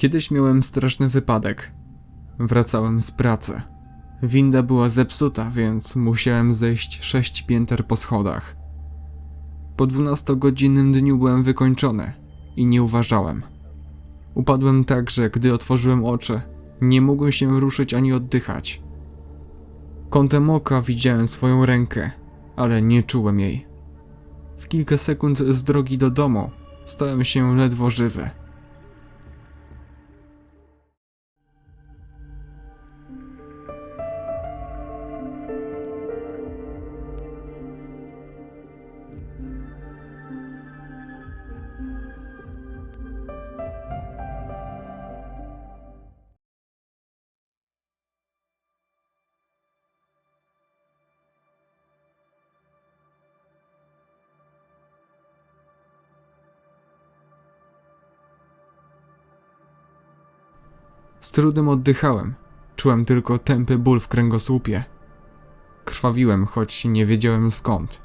Kiedyś miałem straszny wypadek. Wracałem z pracy. Winda była zepsuta, więc musiałem zejść sześć pięter po schodach. Po 12-godzinnym dniu byłem wykończony i nie uważałem. Upadłem tak, że gdy otworzyłem oczy, nie mogłem się ruszyć ani oddychać. Kątem oka widziałem swoją rękę, ale nie czułem jej. W kilka sekund z drogi do domu stałem się ledwo żywy. Z trudem oddychałem. Czułem tylko tępy ból w kręgosłupie. Krwawiłem, choć nie wiedziałem skąd.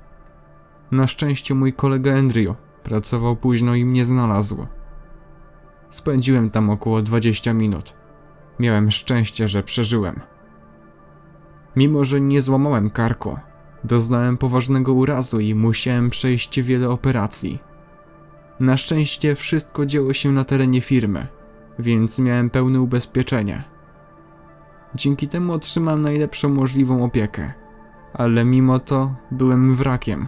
Na szczęście mój kolega Andrew pracował późno i mnie znalazł. Spędziłem tam około 20 minut. Miałem szczęście, że przeżyłem. Mimo, że nie złamałem karku, doznałem poważnego urazu i musiałem przejść wiele operacji. Na szczęście wszystko działo się na terenie firmy, więc miałem pełne ubezpieczenie. Dzięki temu otrzymałem najlepszą możliwą opiekę, ale mimo to byłem wrakiem.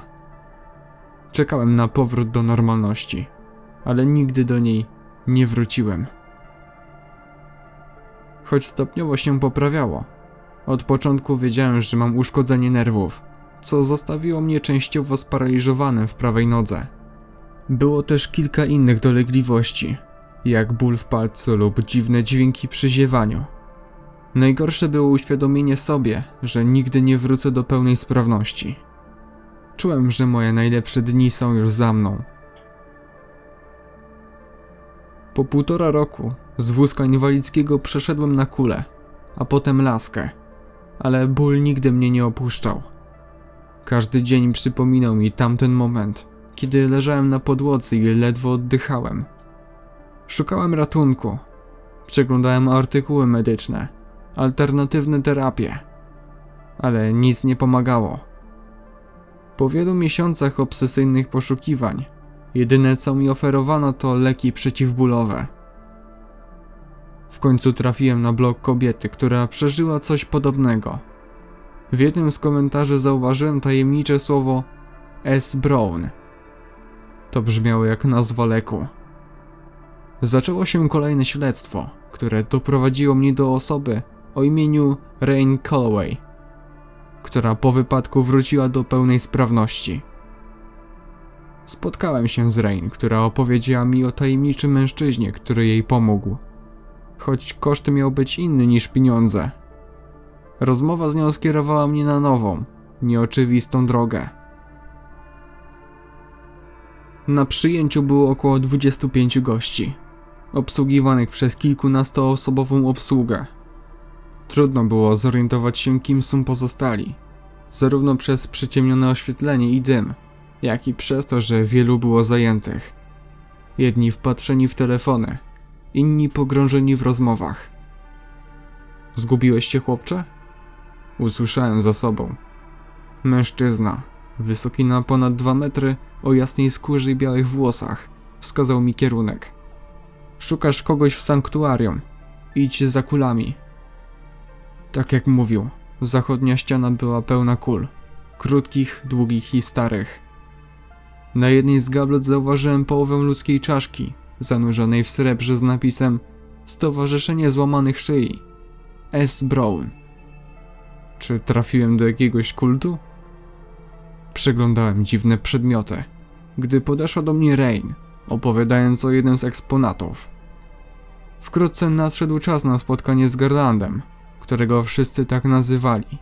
Czekałem na powrót do normalności, ale nigdy do niej nie wróciłem. Choć stopniowo się poprawiało, od początku wiedziałem, że mam uszkodzenie nerwów, co zostawiło mnie częściowo sparaliżowanym w prawej nodze. Było też kilka innych dolegliwości, jak ból w palcu lub dziwne dźwięki przy ziewaniu. Najgorsze było uświadomienie sobie, że nigdy nie wrócę do pełnej sprawności. Czułem, że moje najlepsze dni są już za mną. Po półtora roku z wózka inwalidzkiego przeszedłem na kulę, a potem laskę, ale ból nigdy mnie nie opuszczał. Każdy dzień przypominał mi tamten moment, kiedy leżałem na podłodze i ledwo oddychałem. Szukałem ratunku. Przeglądałem artykuły medyczne, alternatywne terapie, ale nic nie pomagało. Po wielu miesiącach obsesyjnych poszukiwań, jedyne co mi oferowano to leki przeciwbólowe. W końcu trafiłem na blog kobiety, która przeżyła coś podobnego. W jednym z komentarzy zauważyłem tajemnicze słowo S. Brown. To brzmiało jak nazwa leku. Zaczęło się kolejne śledztwo, które doprowadziło mnie do osoby o imieniu Rain Calloway, która po wypadku wróciła do pełnej sprawności. Spotkałem się z Rain, która opowiedziała mi o tajemniczym mężczyźnie, który jej pomógł. Choć koszt miał być inny niż pieniądze. Rozmowa z nią skierowała mnie na nową, nieoczywistą drogę. Na przyjęciu było około 25 gości, obsługiwanych przez kilkunastoosobową obsługę. Trudno było zorientować się, kim są pozostali, zarówno przez przyciemnione oświetlenie i dym, jak i przez to, że wielu było zajętych. Jedni wpatrzeni w telefony, inni pogrążeni w rozmowach. Zgubiłeś się, chłopcze? Usłyszałem za sobą. Mężczyzna, wysoki na ponad dwa metry, o jasnej skórze i białych włosach, wskazał mi kierunek. Szukasz kogoś w sanktuarium. Idź za kulami. Tak jak mówił, zachodnia ściana była pełna kul. Krótkich, długich i starych. Na jednej z gablot zauważyłem połowę ludzkiej czaszki, zanurzonej w srebrze z napisem Stowarzyszenie Złamanych Szyi. S. Brown. Czy trafiłem do jakiegoś kultu? Przeglądałem dziwne przedmioty, gdy podeszła do mnie Rain, opowiadając o jednym z eksponatów. Wkrótce nadszedł czas na spotkanie z Garlandem, którego wszyscy tak nazywali.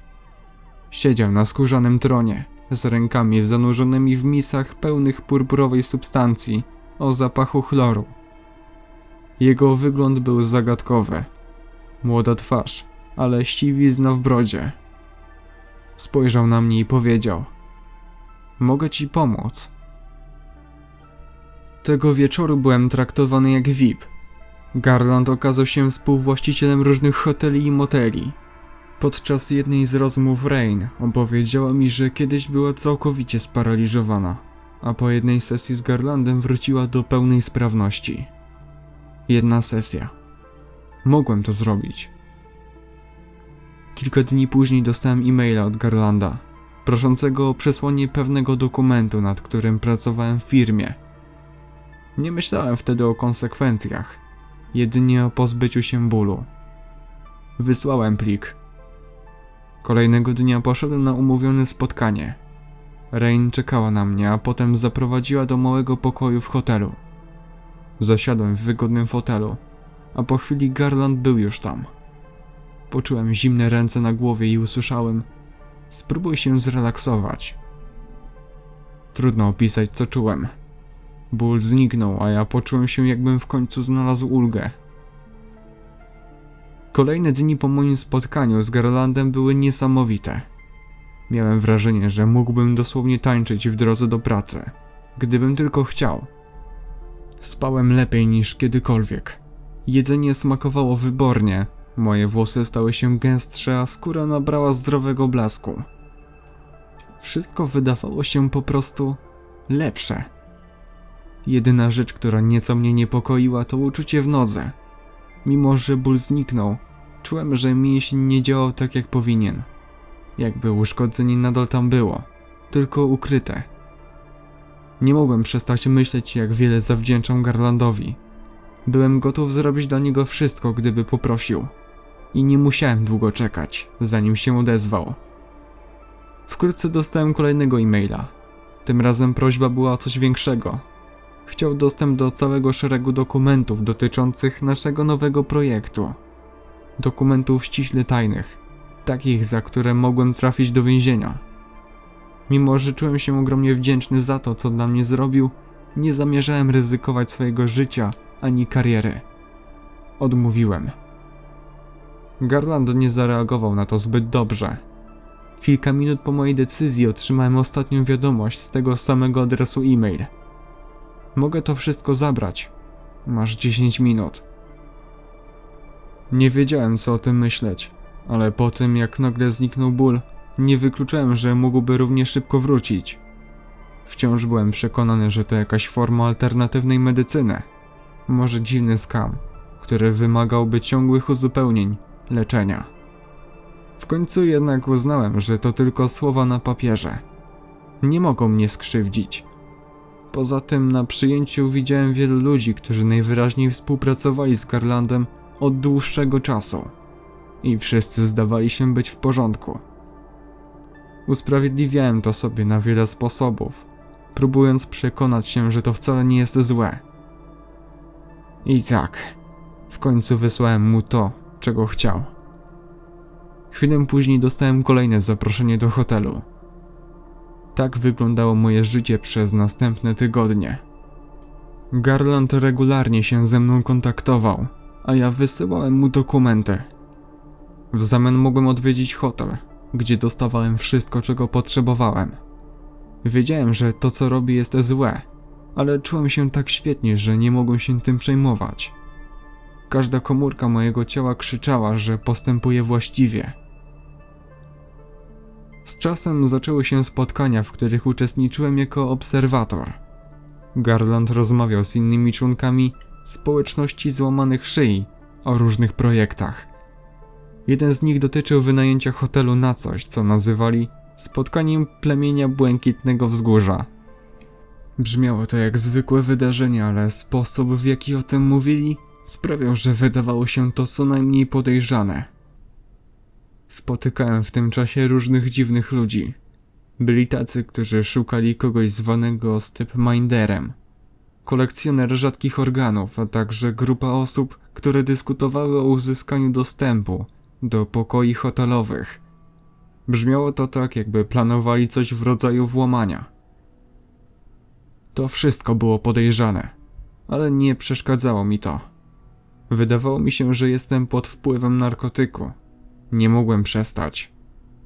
Siedział na skórzanym tronie, z rękami zanurzonymi w misach pełnych purpurowej substancji o zapachu chloru. Jego wygląd był zagadkowy. Młoda twarz, ale ściwizna w brodzie. Spojrzał na mnie i powiedział: Mogę ci pomóc. Tego wieczoru byłem traktowany jak VIP. Garland okazał się współwłaścicielem różnych hoteli i moteli. Podczas jednej z rozmów Rain opowiedziała mi, że kiedyś była całkowicie sparaliżowana, a po jednej sesji z Garlandem wróciła do pełnej sprawności. Jedna sesja. Mogłem to zrobić. Kilka dni później dostałem e-maila od Garlanda, proszącego o przesłanie pewnego dokumentu, nad którym pracowałem w firmie. Nie myślałem wtedy o konsekwencjach, jedynie o pozbyciu się bólu. Wysłałem plik. Kolejnego dnia poszedłem na umówione spotkanie. Rain czekała na mnie, a potem zaprowadziła do małego pokoju w hotelu. Zasiadłem w wygodnym fotelu, a po chwili Garland był już tam. Poczułem zimne ręce na głowie i usłyszałem: Spróbuj się zrelaksować. Trudno opisać, co czułem. Ból zniknął, a ja poczułem się, jakbym w końcu znalazł ulgę. Kolejne dni po moim spotkaniu z Garlandem były niesamowite. Miałem wrażenie, że mógłbym dosłownie tańczyć w drodze do pracy, gdybym tylko chciał. Spałem lepiej niż kiedykolwiek. Jedzenie smakowało wybornie, moje włosy stały się gęstsze, a skóra nabrała zdrowego blasku. Wszystko wydawało się po prostu lepsze. Jedyna rzecz, która nieco mnie niepokoiła, to uczucie w nodze. Mimo, że ból zniknął, czułem, że mięsień nie działał tak jak powinien. Jakby uszkodzenie nadal tam było, tylko ukryte. Nie mogłem przestać myśleć, jak wiele zawdzięczam Garlandowi. Byłem gotów zrobić dla niego wszystko, gdyby poprosił. I nie musiałem długo czekać, zanim się odezwał. Wkrótce dostałem kolejnego e-maila. Tym razem prośba była o coś większego. Chciał dostęp do całego szeregu dokumentów dotyczących naszego nowego projektu. Dokumentów ściśle tajnych, takich, za które mogłem trafić do więzienia. Mimo, że czułem się ogromnie wdzięczny za to, co dla mnie zrobił, nie zamierzałem ryzykować swojego życia ani kariery. Odmówiłem. Garland nie zareagował na to zbyt dobrze. Kilka minut po mojej decyzji otrzymałem ostatnią wiadomość z tego samego adresu e-mail. Mogę to wszystko zabrać. Masz 10 minut. Nie wiedziałem, co o tym myśleć, ale po tym, jak nagle zniknął ból, nie wykluczałem, że mógłby równie szybko wrócić. Wciąż byłem przekonany, że to jakaś forma alternatywnej medycyny. Może dziwny skam, który wymagałby ciągłych uzupełnień, leczenia. W końcu jednak uznałem, że to tylko słowa na papierze. Nie mogą mnie skrzywdzić. Poza tym na przyjęciu widziałem wielu ludzi, którzy najwyraźniej współpracowali z Garlandem od dłuższego czasu. I wszyscy zdawali się być w porządku. Usprawiedliwiałem to sobie na wiele sposobów, próbując przekonać się, że to wcale nie jest złe. I tak, w końcu wysłałem mu to, czego chciał. Chwilę później dostałem kolejne zaproszenie do hotelu. Tak wyglądało moje życie przez następne tygodnie. Garland regularnie się ze mną kontaktował, a ja wysyłałem mu dokumenty. W zamian mogłem odwiedzić hotel, gdzie dostawałem wszystko, czego potrzebowałem. Wiedziałem, że to, co robię, jest złe, ale czułem się tak świetnie, że nie mogłem się tym przejmować. Każda komórka mojego ciała krzyczała, że postępuję właściwie. Z czasem zaczęły się spotkania, w których uczestniczyłem jako obserwator. Garland rozmawiał z innymi członkami społeczności złamanych szyi o różnych projektach. Jeden z nich dotyczył wynajęcia hotelu na coś, co nazywali spotkaniem plemienia błękitnego wzgórza. Brzmiało to jak zwykłe wydarzenie, ale sposób w jaki o tym mówili sprawiał, że wydawało się to co najmniej podejrzane. Spotykałem w tym czasie różnych dziwnych ludzi. Byli tacy, którzy szukali kogoś zwanego Stepminderem, kolekcjoner rzadkich organów, a także grupa osób, które dyskutowały o uzyskaniu dostępu do pokoi hotelowych. Brzmiało to tak, jakby planowali coś w rodzaju włamania. To wszystko było podejrzane, ale nie przeszkadzało mi to. Wydawało mi się, że jestem pod wpływem narkotyku. Nie mogłem przestać.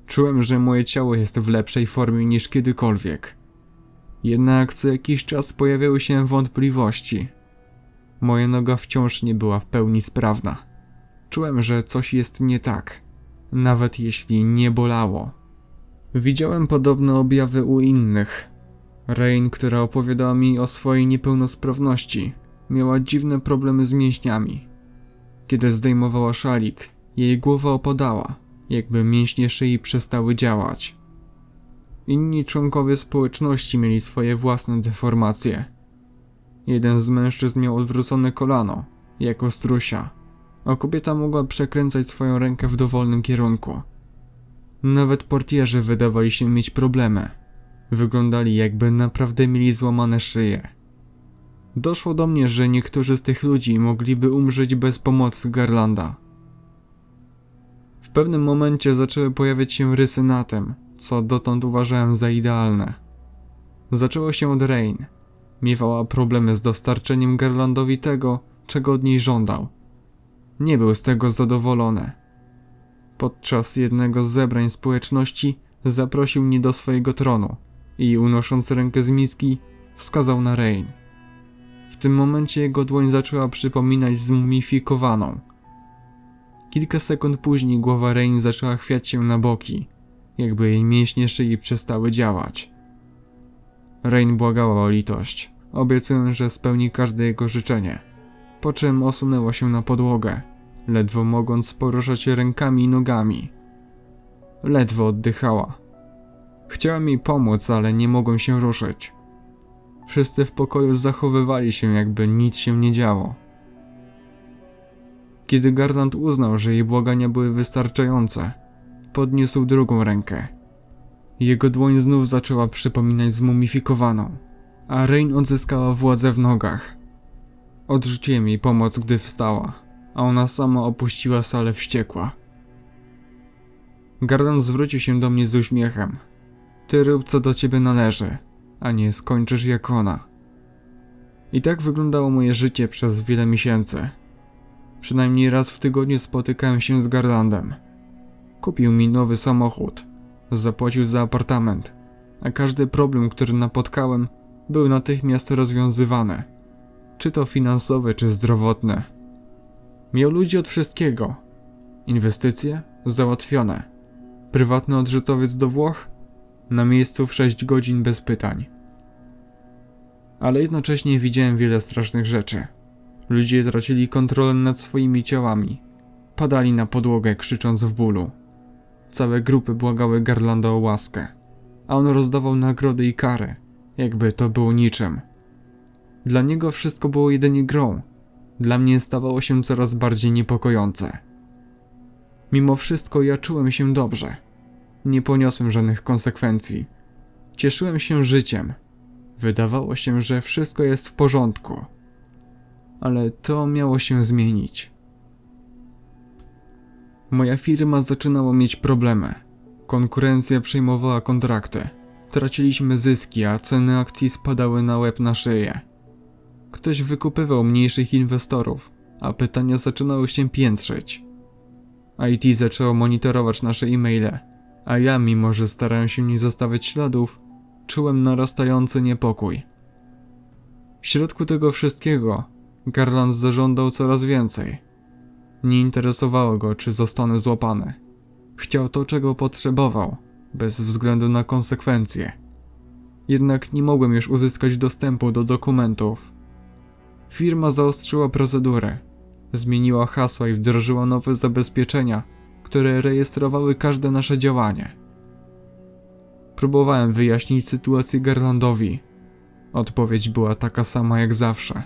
Czułem, że moje ciało jest w lepszej formie niż kiedykolwiek. Jednak co jakiś czas pojawiały się wątpliwości. Moja noga wciąż nie była w pełni sprawna. Czułem, że coś jest nie tak, nawet jeśli nie bolało. Widziałem podobne objawy u innych. Rain, która opowiadała mi o swojej niepełnosprawności, miała dziwne problemy z mięśniami. Kiedy zdejmowała szalik, jej głowa opadała, jakby mięśnie szyi przestały działać. Inni członkowie społeczności mieli swoje własne deformacje. Jeden z mężczyzn miał odwrócone kolano, jako strusia, a kobieta mogła przekręcać swoją rękę w dowolnym kierunku. Nawet portierzy wydawali się mieć problemy. Wyglądali jakby naprawdę mieli złamane szyje. Doszło do mnie, że niektórzy z tych ludzi mogliby umrzeć bez pomocy Garlanda. W pewnym momencie zaczęły pojawiać się rysy na tym, co dotąd uważałem za idealne. Zaczęło się od Rain. Miewała problemy z dostarczeniem Garlandowi tego, czego od niej żądał. Nie był z tego zadowolony. Podczas jednego z zebrań społeczności zaprosił mnie do swojego tronu i unosząc rękę z miski, wskazał na Rain. W tym momencie jego dłoń zaczęła przypominać zmumifikowaną. Kilka sekund później głowa Rain zaczęła chwiać się na boki, jakby jej mięśnie szyi przestały działać. Rain błagała o litość, obiecując, że spełni każde jego życzenie, po czym osunęła się na podłogę, ledwo mogąc poruszać rękami i nogami. Ledwo oddychała. Chciałem jej pomóc, ale nie mogłem się ruszyć. Wszyscy w pokoju zachowywali się, jakby nic się nie działo. Kiedy Garland uznał, że jej błagania były wystarczające, podniósł drugą rękę. Jego dłoń znów zaczęła przypominać zmumifikowaną, a Rain odzyskała władzę w nogach. Odrzuciłem jej pomoc, gdy wstała, a ona sama opuściła salę wściekła. Garland zwrócił się do mnie z uśmiechem. Ty rób co do ciebie należy, a nie skończysz jak ona. I tak wyglądało moje życie przez wiele miesięcy. Przynajmniej raz w tygodniu spotykałem się z Garlandem. Kupił mi nowy samochód, zapłacił za apartament, a każdy problem, który napotkałem, był natychmiast rozwiązywany. Czy to finansowe, czy zdrowotne. Miał ludzi od wszystkiego. Inwestycje załatwione. Prywatny odrzutowiec do Włoch na miejscu w 6 godzin bez pytań. Ale jednocześnie widziałem wiele strasznych rzeczy. Ludzie tracili kontrolę nad swoimi ciałami. Padali na podłogę, krzycząc w bólu. Całe grupy błagały Garlanda o łaskę, a on rozdawał nagrody i kary, jakby to było niczym. Dla niego wszystko było jedynie grą. Dla mnie stawało się coraz bardziej niepokojące. Mimo wszystko ja czułem się dobrze. Nie poniosłem żadnych konsekwencji. Cieszyłem się życiem. Wydawało się, że wszystko jest w porządku. Ale to miało się zmienić. Moja firma zaczynała mieć problemy. Konkurencja przejmowała kontrakty. Traciliśmy zyski, a ceny akcji spadały na łeb na szyję. Ktoś wykupywał mniejszych inwestorów, a pytania zaczynały się piętrzyć. IT zaczęło monitorować nasze e-maile, a ja, mimo że starałem się nie zostawiać śladów, czułem narastający niepokój. W środku tego wszystkiego Garland zażądał coraz więcej. Nie interesowało go, czy zostanę złapany. Chciał to, czego potrzebował, bez względu na konsekwencje. Jednak nie mogłem już uzyskać dostępu do dokumentów. Firma zaostrzyła procedurę, zmieniła hasła i wdrożyła nowe zabezpieczenia, które rejestrowały każde nasze działanie. Próbowałem wyjaśnić sytuację Garlandowi. Odpowiedź była taka sama jak zawsze.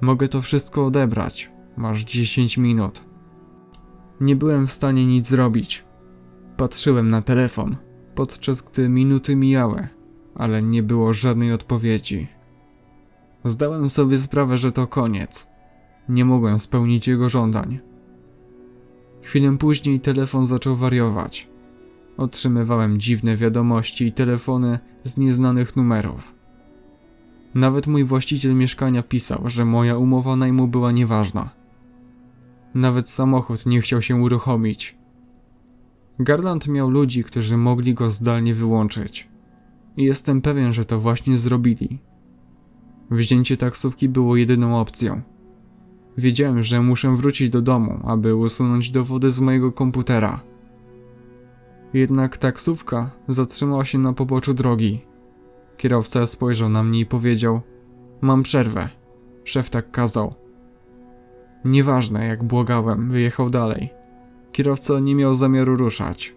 Mogę to wszystko odebrać. Masz 10 minut. Nie byłem w stanie nic zrobić. Patrzyłem na telefon, podczas gdy minuty mijały, ale nie było żadnej odpowiedzi. Zdałem sobie sprawę, że to koniec. Nie mogłem spełnić jego żądań. Chwilę później telefon zaczął wariować. Otrzymywałem dziwne wiadomości i telefony z nieznanych numerów. Nawet mój właściciel mieszkania pisał, że moja umowa najmu była nieważna. Nawet samochód nie chciał się uruchomić. Garland miał ludzi, którzy mogli go zdalnie wyłączyć. I jestem pewien, że to właśnie zrobili. Wzięcie taksówki było jedyną opcją, Wiedziałem, że muszę wrócić do domu, aby usunąć dowody z mojego komputera. Jednak taksówka zatrzymała się na poboczu drogi. Kierowca spojrzał na mnie i powiedział: Mam przerwę. Szef tak kazał. Nieważne, jak błagałem, wyjechał dalej. Kierowca nie miał zamiaru ruszać.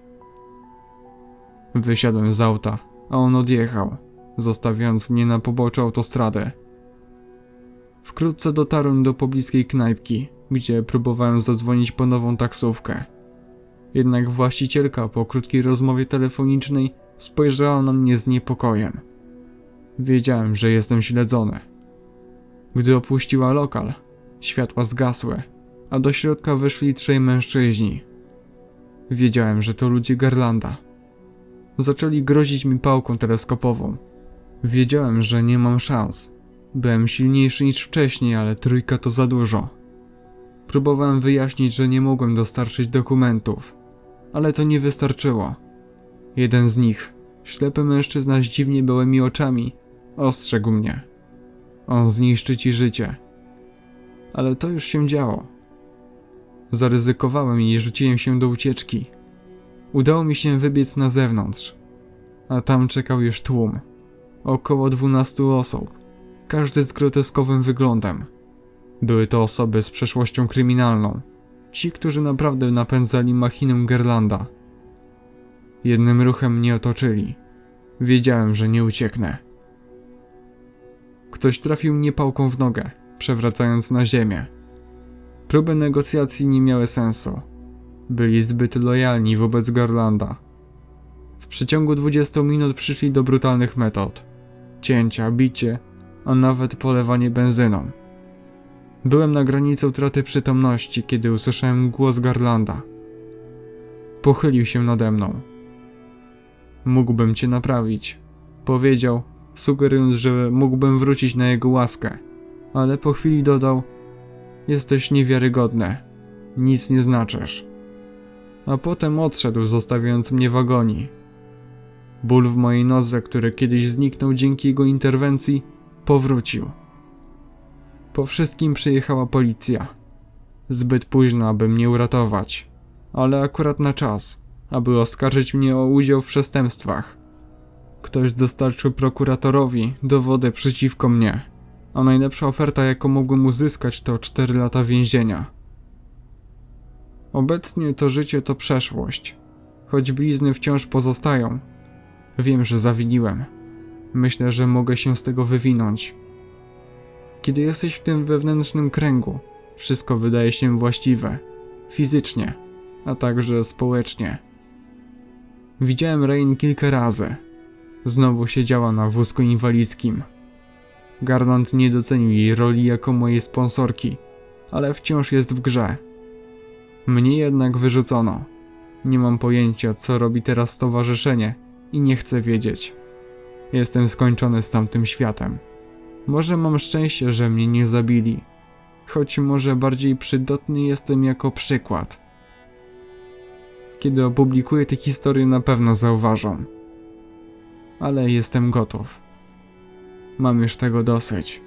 Wysiadłem z auta, a on odjechał, zostawiając mnie na poboczu autostrady. Wkrótce dotarłem do pobliskiej knajpki, gdzie próbowałem zadzwonić po nową taksówkę. Jednak właścicielka po krótkiej rozmowie telefonicznej spojrzała na mnie z niepokojem. Wiedziałem, że jestem śledzony. Gdy opuściła lokal, światła zgasły, a do środka weszli trzej mężczyźni. Wiedziałem, że to ludzie Garlanda. Zaczęli grozić mi pałką teleskopową. Wiedziałem, że nie mam szans. Byłem silniejszy niż wcześniej, ale trójka to za dużo. Próbowałem wyjaśnić, że nie mogłem dostarczyć dokumentów, ale to nie wystarczyło. Jeden z nich, ślepy mężczyzna z dziwnie białymi oczami, ostrzegł mnie. On zniszczy ci życie. Ale to już się działo. Zaryzykowałem i rzuciłem się do ucieczki. Udało mi się wybiec na zewnątrz, a tam czekał już tłum. Około dwunastu osób, każdy z groteskowym wyglądem. Były to osoby z przeszłością kryminalną, ci, którzy naprawdę napędzali machinę Gerlanda. Jednym ruchem mnie otoczyli. Wiedziałem, że nie ucieknę. Ktoś trafił mnie pałką w nogę, przewracając na ziemię. Próby negocjacji nie miały sensu. Byli zbyt lojalni wobec Garlanda. W przeciągu 20 minut przyszli do brutalnych metod. Cięcia, bicie, a nawet polewanie benzyną. Byłem na granicy utraty przytomności, kiedy usłyszałem głos Garlanda. Pochylił się nade mną. Mógłbym cię naprawić, powiedział, sugerując, że mógłbym wrócić na jego łaskę, ale po chwili dodał: Jesteś niewiarygodny, nic nie znaczysz. A potem odszedł, zostawiając mnie w agonii. Ból w mojej nodze, który kiedyś zniknął dzięki jego interwencji, powrócił. Po wszystkim przyjechała policja. Zbyt późno, aby mnie uratować, ale akurat na czas, aby oskarżyć mnie o udział w przestępstwach. Ktoś dostarczył prokuratorowi dowody przeciwko mnie, a najlepsza oferta, jaką mogłem uzyskać, to 4 lata więzienia. Obecnie to życie to przeszłość, choć blizny wciąż pozostają. Wiem, że zawiniłem. Myślę, że mogę się z tego wywinąć. Kiedy jesteś w tym wewnętrznym kręgu, wszystko wydaje się właściwe, fizycznie, a także społecznie. Widziałem Rain kilka razy. Znowu siedziała na wózku inwalidzkim. Garland nie docenił jej roli jako mojej sponsorki, ale wciąż jest w grze. Mnie jednak wyrzucono. Nie mam pojęcia, co robi teraz stowarzyszenie i nie chcę wiedzieć. Jestem skończony z tamtym światem. Może mam szczęście, że mnie nie zabili, choć może bardziej przydatny jestem jako przykład. Kiedy opublikuję tę historię, na pewno zauważą. Ale jestem gotów. Mam już tego dosyć.